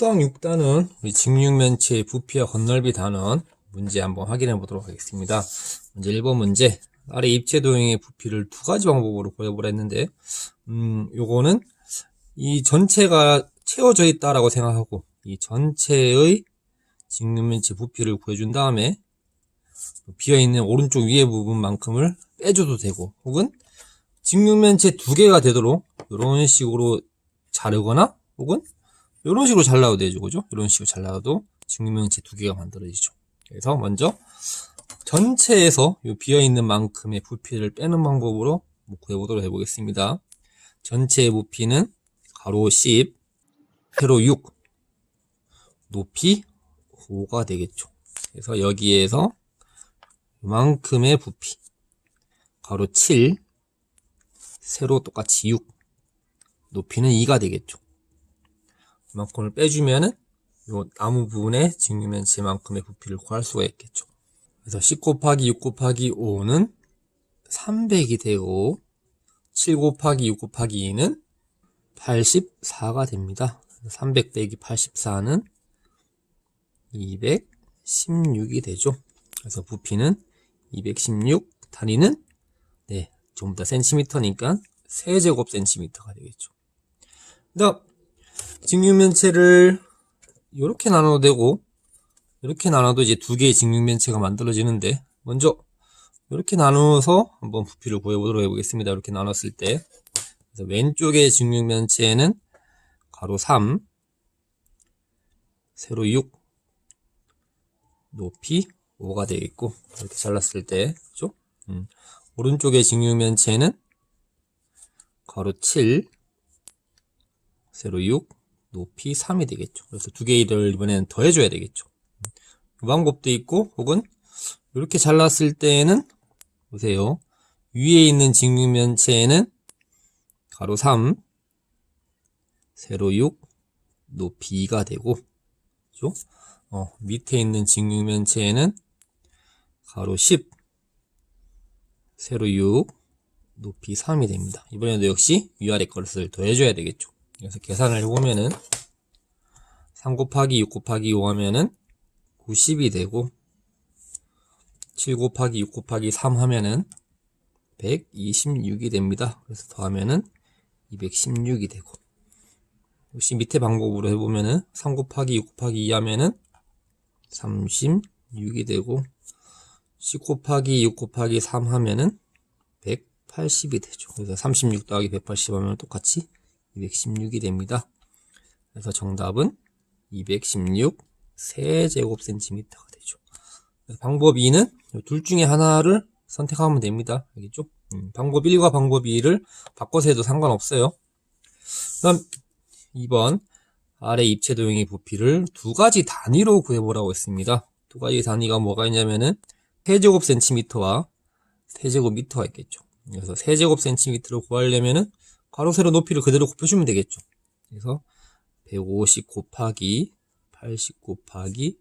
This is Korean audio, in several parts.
수학 6단은 우리 직육면체의 부피와 건널비 단원 문제 한번 확인해 보도록 하겠습니다. 먼저 1번 문제. 아래 입체 도형의 부피를 두 가지 방법으로 구해보라 했는데, 음, 요거는 이 전체가 채워져 있다라고 생각하고, 이 전체의 직육면체 부피를 구해준 다음에, 비어있는 오른쪽 위에 부분만큼을 빼줘도 되고, 혹은 직육면체 두 개가 되도록 이런 식으로 자르거나, 혹은 이런 식으로 잘라도 되죠, 그죠? 이런 식으로 잘라도 직육면체 두 개가 만들어지죠. 그래서 먼저 전체에서 이 비어있는 만큼의 부피를 빼는 방법으로 뭐 구해보도록 해보겠습니다. 전체의 부피는 가로 10, 세로 6, 높이 5가 되겠죠. 그래서 여기에서 이만큼의 부피, 가로 7, 세로 똑같이 6, 높이는 2가 되겠죠. 이만큼을 빼주면은 요 나무 부분의 직육면체만큼의 부피를 구할 수가 있겠죠. 그래서 10 곱하기 6 곱하기 5는 300이 되고 7 곱하기 6 곱하기 2는 84가 됩니다. 300 빼기 84는 216이 되죠. 그래서 부피는 216, 단위는 네, 좀더 센티미터니까 세제곱 센티미터가 되겠죠. 그다음 직육면체를 이렇게 나눠도 되고 이렇게 나눠도 이제 두 개의 직육면체가 만들어지는데 먼저 이렇게 나누어서 한번 부피를 구해보도록 해보겠습니다. 이렇게 나눴을 때 왼쪽의 직육면체는 가로 3 세로 6 높이 5가 되겠고 이렇게 잘랐을 때 그죠? 음. 오른쪽의 직육면체는 가로 7 세로 6 높이 3이 되겠죠. 그래서 두 개를 이번에는 더해줘야 되겠죠. 이 방법도 있고, 혹은 이렇게 잘랐을 때에는 보세요. 위에 있는 직육면체에는 가로 3, 세로 6, 높이 2가 되고, 그죠? 어, 밑에 있는 직육면체에는 가로 10, 세로 6, 높이 3이 됩니다. 이번에도 역시 위아래 것을 더해줘야 되겠죠. 그래서 계산을 해보면은 3 곱하기 6 곱하기 5 하면은 90이 되고 7 곱하기 6 곱하기 3 하면은 126이 됩니다. 그래서 더하면은 216이 되고 역시 밑에 방법으로 해보면은 3 곱하기 6 곱하기 2 하면은 36이 되고 10 곱하기 6 곱하기 3 하면은 180이 되죠. 그래서 36 더하기 180 하면 똑같이 216이 됩니다. 그래서 정답은 216 세제곱 센티미터가 되죠. 방법 2는 둘 중에 하나를 선택하면 됩니다. 알겠죠? 음, 방법 1과 방법 2를 바꿔서 해도 상관없어요. 그 다음 2번 아래 입체 도형의 부피를 두 가지 단위로 구해보라고 했습니다. 두 가지 단위가 뭐가 있냐면은 세제곱 센티미터와 세제곱 미터가 있겠죠. 그래서 세제곱 센티미터를 구하려면은 가로 세로 높이를 그대로 곱해주면 되겠죠. 그래서 150 곱하기 80 곱하기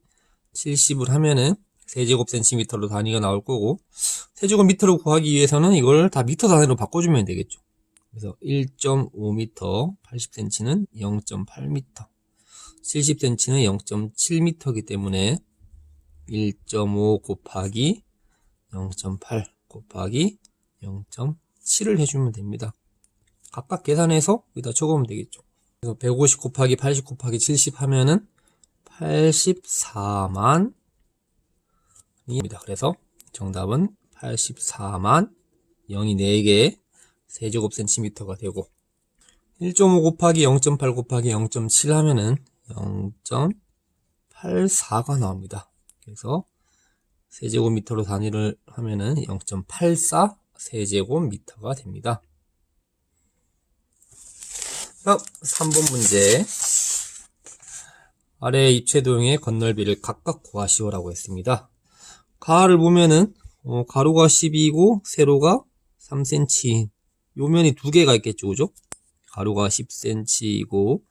70을 하면은 세제곱 센티미터로 단위가 나올 거고 세제곱 미터로 구하기 위해서는 이걸 다 미터 단위로 바꿔주면 되겠죠. 그래서 1.5m, 80cm는 0.8m, 70cm는 0.7m이기 때문에 1.5 곱하기 0.8 곱하기 0.7을 해주면 됩니다. 각각 계산해서 여기다 적으면 되겠죠. 그래서 150 곱하기 80 곱하기 70 하면은 84만 입니다. 그래서 정답은 84만 0이 4개 세제곱 센티미터가 되고 1.5 곱하기 0.8 곱하기 0.7 하면은 0.84가 나옵니다. 그래서 세제곱미터로 단위를 하면은 0.84 세제곱미터가 됩니다. 다음 3번 문제 아래 입체 도형의 건널비를 각각 구하시오라고 했습니다. 가를 보면은 어, 가로가 12이고 세로가 3cm 요면이 두 개가 있겠죠 그죠? 가로가 10cm이고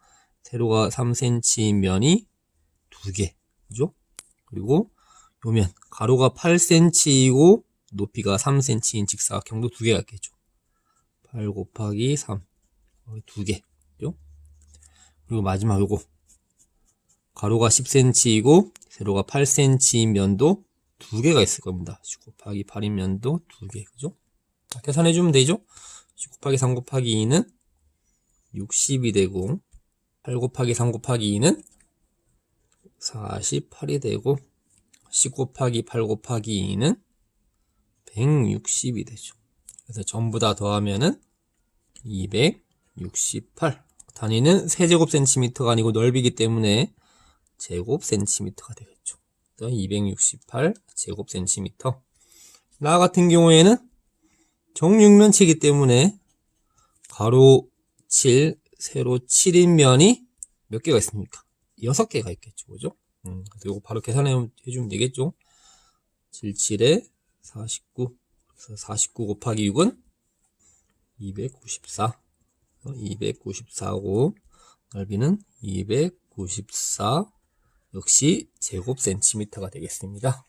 세로가 3cm 면이 두 개 그죠? 그리고 요면 가로가 8cm이고 높이가 3cm인 직사각형도 두 개가 있겠죠 8 곱하기 3 두 개. 그리고 마지막 요거 가로가 10cm이고 세로가 8cm인 면도 두 개가 있을 겁니다. 10 곱하기 8인 면도 두 개, 그죠? 자, 계산해 주면 되죠? 10 곱하기 3 곱하기 2는 60이 되고 8 곱하기 3 곱하기 2는 48이 되고 10 곱하기 8 곱하기 2는 160이 되죠. 그래서 전부 다 더하면은 268. 단위는 세제곱 센티미터가 아니고 넓이기 때문에 제곱 센티미터가 되겠죠. 268 제곱 센티미터. 나 같은 경우에는 정육면체이기 때문에 가로 7, 세로 7인 면이 몇 개가 있습니까? 6개가 있겠죠. 그죠? 음, 그래서 이거 바로 계산해 주면 되겠죠. 77에 49. 그래서 49 곱하기 6은 294. 294고 넓이는 294 역시 제곱 센티미터가 되겠습니다.